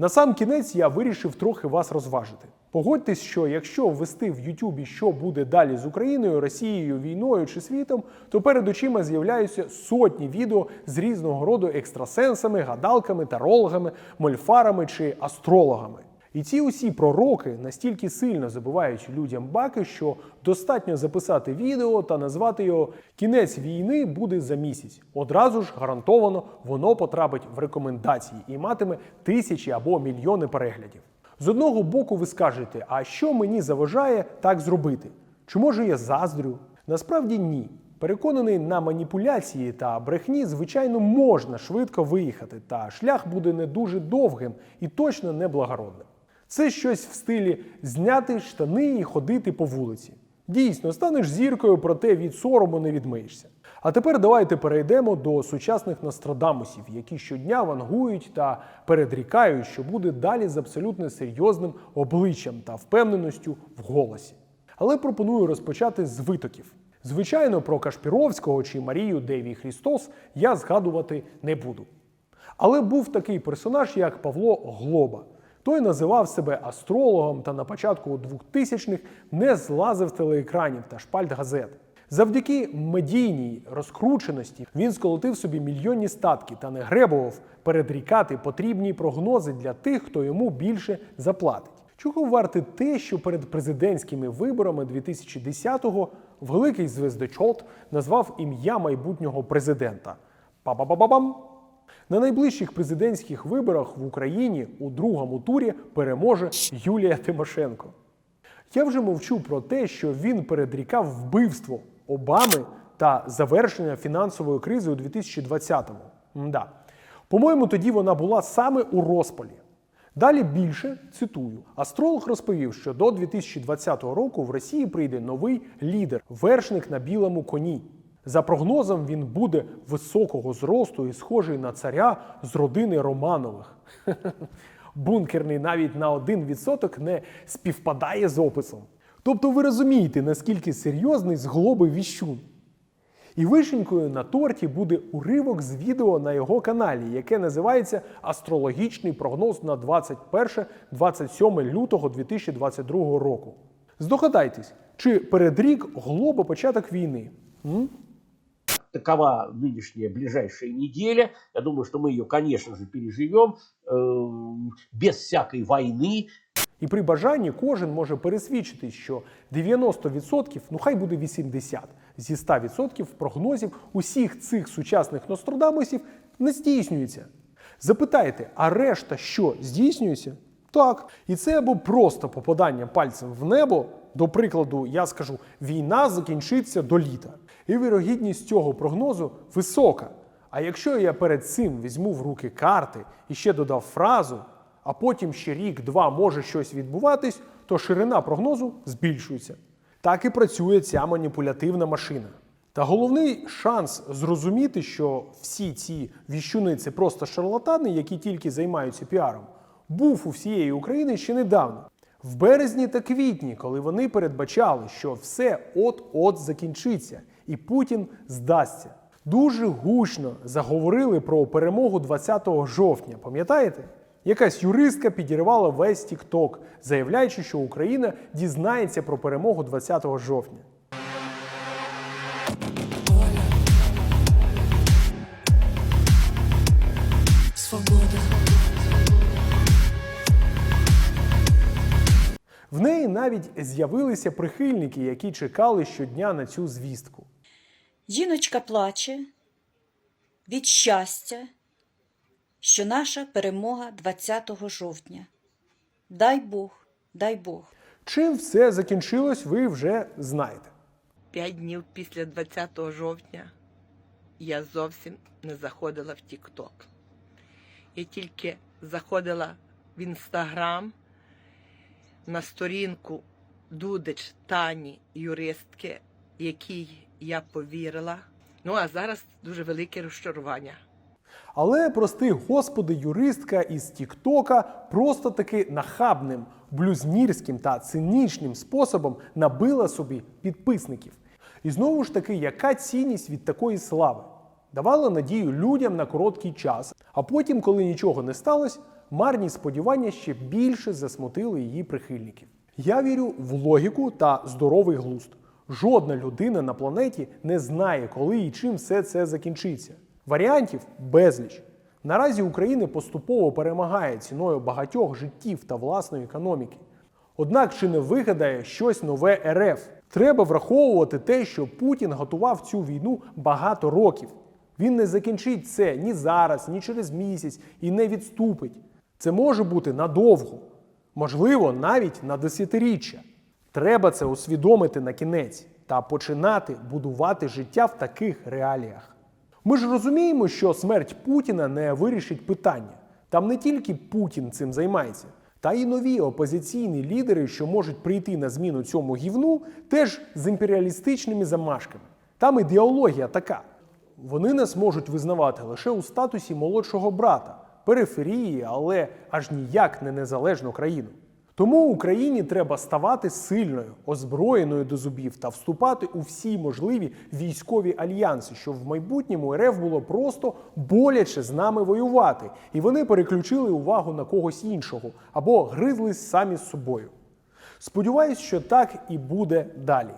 На сам кінець я вирішив трохи вас розважити. Погодьтесь, що якщо ввести в Ютубі, що буде далі з Україною, Росією, війною чи світом, то перед очима з'являються сотні відео з різного роду екстрасенсами, гадалками, тарологами, мольфарами чи астрологами. І ці усі пророки настільки сильно забивають людям баки, що достатньо записати відео та назвати його Кінець війни буде за місяць. Одразу ж гарантовано воно потрапить в рекомендації і матиме тисячі або мільйони переглядів. З одного боку, ви скажете, а що мені заважає так зробити? Чи може я заздрю? Насправді ні. Переконаний на маніпуляції та брехні, звичайно, можна швидко виїхати, та шлях буде не дуже довгим і точно не благородним. Це щось в стилі зняти штани і ходити по вулиці. Дійсно, станеш зіркою, проте від сорому не відмиєшся. А тепер давайте перейдемо до сучасних Нострадамусів, які щодня вангують та передрікають, що буде далі з абсолютно серйозним обличчям та впевненістю в голосі. Але пропоную розпочати з витоків. Звичайно, про Кашпіровського чи Марію Деві Христос я згадувати не буду. Але був такий персонаж, як Павло Глоба. Той називав себе астрологом та на початку 2000-х не злазив телеекранів та шпальт газет. Завдяки медійній розкрученості він сколотив собі мільйонні статки та не гребував передрікати потрібні прогнози для тих, хто йому більше заплатить. Чого варте те, що перед президентськими виборами 2010-го великий звездочот назвав ім'я майбутнього президента? Па-ба-ба-ба-бам! На найближчих президентських виборах в Україні у другому турі переможе Юлія Тимошенко. Я вже мовчу про те, що він передрікав вбивство Обами та завершення фінансової кризи у 2020-му. Мда. По-моєму, тоді вона була саме у розпалі. Далі більше цитую: астролог розповів, що до 2020 року в Росії прийде новий лідер, вершник на білому коні. За прогнозом, він буде високого зросту і схожий на царя з родини Романових. Бункерний навіть на 1% не співпадає з описом. Тобто ви розумієте, наскільки серйозний зглоби віщун. І вишенькою на торті буде уривок з відео на його каналі, яке називається Астрологічний прогноз на 21-27 лютого 2022 року. Здогадайтесь, чи передрік глоба початок війни? М? такова нынешняя ближайшая неделя. Я думаю, что мы ее, конечно же, переживем э, без всякой войны. І при бажанні кожен може пересвідчити, що 90%, ну хай буде 80% зі 100% прогнозів усіх цих сучасних Нострадамусів не здійснюється. Запитайте, а решта що здійснюється? Так. І це або просто попадання пальцем в небо. До прикладу, я скажу, війна закінчиться до літа. І вірогідність цього прогнозу висока. А якщо я перед цим візьму в руки карти і ще додав фразу, а потім ще рік-два може щось відбуватись, то ширина прогнозу збільшується. Так і працює ця маніпулятивна машина. Та головний шанс зрозуміти, що всі ці віщуни це просто шарлатани, які тільки займаються піаром, був у всієї України ще недавно. В березні та квітні, коли вони передбачали, що все от-от закінчиться, і Путін здасться. Дуже гучно заговорили про перемогу 20 жовтня. Пам'ятаєте? Якась юристка підірвала весь Тікток, заявляючи, що Україна дізнається про перемогу 20 жовтня. В неї навіть з'явилися прихильники, які чекали щодня на цю звістку. Жіночка плаче від щастя, що наша перемога 20 жовтня. Дай Бог, дай Бог. Чим все закінчилось, ви вже знаєте. П'ять днів після 20 жовтня я зовсім не заходила в Тік-Ток. Я тільки заходила в інстаграм на сторінку Дудич Тані юристки, якій я повірила. Ну а зараз дуже велике розчарування. Але, прости господи, юристка із Тіктока просто таки нахабним, блюзнірським та цинічним способом набила собі підписників. І знову ж таки, яка цінність від такої слави? Давала надію людям на короткий час, а потім, коли нічого не сталося, Марні сподівання ще більше засмутили її прихильників. Я вірю в логіку та здоровий глузд. Жодна людина на планеті не знає, коли і чим все це закінчиться. Варіантів безліч. Наразі Україна поступово перемагає ціною багатьох життів та власної економіки. Однак чи не вигадає щось нове РФ? Треба враховувати те, що Путін готував цю війну багато років. Він не закінчить це ні зараз, ні через місяць і не відступить. Це може бути надовго, можливо, навіть на десятиріччя. Треба це усвідомити на кінець та починати будувати життя в таких реаліях. Ми ж розуміємо, що смерть Путіна не вирішить питання. Там не тільки Путін цим займається, та й нові опозиційні лідери, що можуть прийти на зміну цьому гівну, теж з імперіалістичними замашками. Там ідеологія така. Вони нас можуть визнавати лише у статусі молодшого брата, периферії, але аж ніяк не незалежну країну. Тому Україні треба ставати сильною, озброєною до зубів та вступати у всі можливі військові альянси, щоб в майбутньому РФ було просто боляче з нами воювати, і вони переключили увагу на когось іншого або гризлись самі з собою. Сподіваюсь, що так і буде далі.